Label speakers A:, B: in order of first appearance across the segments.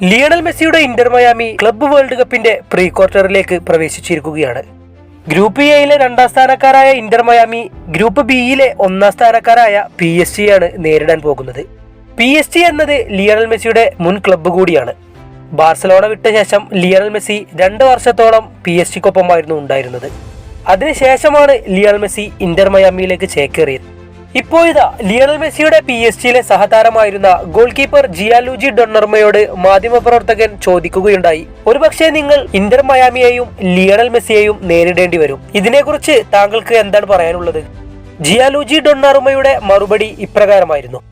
A: Lionel മെസ്സിയുടെ Inter Miami club world കപ്പിന്റെ pre ക്വാർട്ടറിലേക്ക് പ്രവേശിച്ചിരിക്കുകയാണ്. ഗ്രൂപ്പ് എയിലെ രണ്ടാം സ്ഥാനക്കാരായ ഇന്റർ മയാമി ഗ്രൂപ്പ് ബിയിലെ ഒന്നാം സ്ഥാനക്കാരായ പി എസ് ജി ആണ് നേരിടാൻ പോകുന്നത്. പി എസ് ജി എന്നത് ലിയണൽ മെസ്സിയുടെ മുൻ ക്ലബ്ബ് കൂടിയാണ്. ബാർസലോണ വിട്ട ശേഷം ലിയണൽ മെസ്സി രണ്ട് വർഷത്തോളം പി എസ് ജിക്കൊപ്പമായിരുന്നു ഉണ്ടായിരുന്നത്. അതിനുശേഷമാണ് ലിയണൽ മെസ്സി ഇന്റർ മയാമിയിലേക്ക് ചേക്കേറിയത്. ഇപ്പോഴിതാ ലിയണൽ മെസ്സിയുടെ പി എസ് ജിയിലെ സഹതാരമായിരുന്ന ഗോൾ കീപ്പർ ജിയാലൂജി ഡൊണ്ണർമയോട് മാധ്യമപ്രവർത്തകൻ ചോദിക്കുകയുണ്ടായി. ഒരുപക്ഷെ നിങ്ങൾ ഇന്റർ മയാമിയെയും ലിയണൽ മെസ്സിയെയും നേരിടേണ്ടി വരും. ഇതിനെക്കുറിച്ച് താങ്കൾക്ക് എന്താണ് പറയാനുള്ളത്? ജിയാലൂജി ഡൊണ്ണാറുമയുടെ മറുപടി ഇപ്രകാരമായിരുന്നു.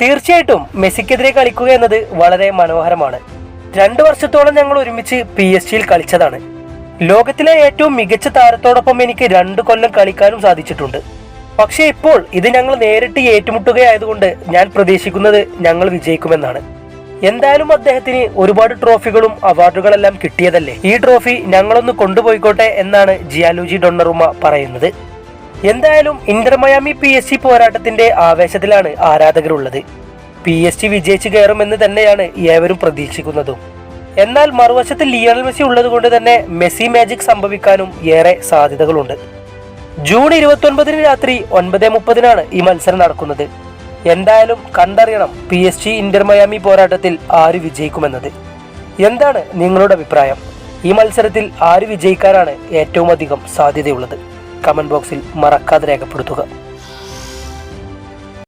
A: തീർച്ചയായിട്ടും മെസ്സിക്കെതിരെ കളിക്കുക എന്നത് വളരെ മനോഹരമാണ്. രണ്ടു വർഷത്തോളം ഞങ്ങൾ ഒരുമിച്ച് പി എസ് ജിയിൽ കളിച്ചതാണ്. ലോകത്തിലെ ഏറ്റവും മികച്ച താരത്തോടൊപ്പം എനിക്ക് രണ്ട് കൊല്ലം കളിക്കാനും സാധിച്ചിട്ടുണ്ട്. പക്ഷേ ഇപ്പോൾ ഇത് ഞങ്ങൾ നേരിട്ട് ഏറ്റുമുട്ടുകയായതുകൊണ്ട് ഞാൻ പ്രതീക്ഷിക്കുന്നത് ഞങ്ങൾ വിജയിക്കുമെന്നാണ്. എന്തായാലും അദ്ദേഹത്തിന് ഒരുപാട് ട്രോഫികളും അവാർഡുകളെല്ലാം കിട്ടിയതല്ലേ? ഈ ട്രോഫി ഞങ്ങളൊന്ന് കൊണ്ടുപോയിക്കോട്ടെ എന്നാണ് ജിയാലോജി ഡൊണ്ണറുമ പറയുന്നത്. എന്തായാലും Inter Miami P S C പോരാട്ടത്തിന്റെ ആവേശത്തിലാണ് ആരാധകരുള്ളത്. പി എസ് സി വിജയിച്ചു കയറുമെന്ന് തന്നെയാണ് ഏവരും പ്രതീക്ഷിക്കുന്നതും. എന്നാൽ മറുവശത്ത് ലിയണൽ മെസ്സി ഉള്ളതുകൊണ്ട് തന്നെ മെസ്സി മാജിക് സംഭവിക്കാനും ഏറെ സാധ്യതകളുണ്ട്. ജൂൺ ഇരുപത്തി ഒൻപതിന് രാത്രി ഒൻപത് മുപ്പതിനാണ് ഈ മത്സരം നടക്കുന്നത്. എന്തായാലും കണ്ടറിയണം P S G Inter Miami പോരാട്ടത്തിൽ ആര് വിജയിക്കുമെന്നത്. എന്താണ് നിങ്ങളുടെ അഭിപ്രായം? ഈ മത്സരത്തിൽ ആര് വിജയിക്കാനാണ് ഏറ്റവും അധികം സാധ്യതയുള്ളത്? കമന്റ് ബോക്സിൽ മറക്കാതെ രേഖപ്പെടുത്തുക.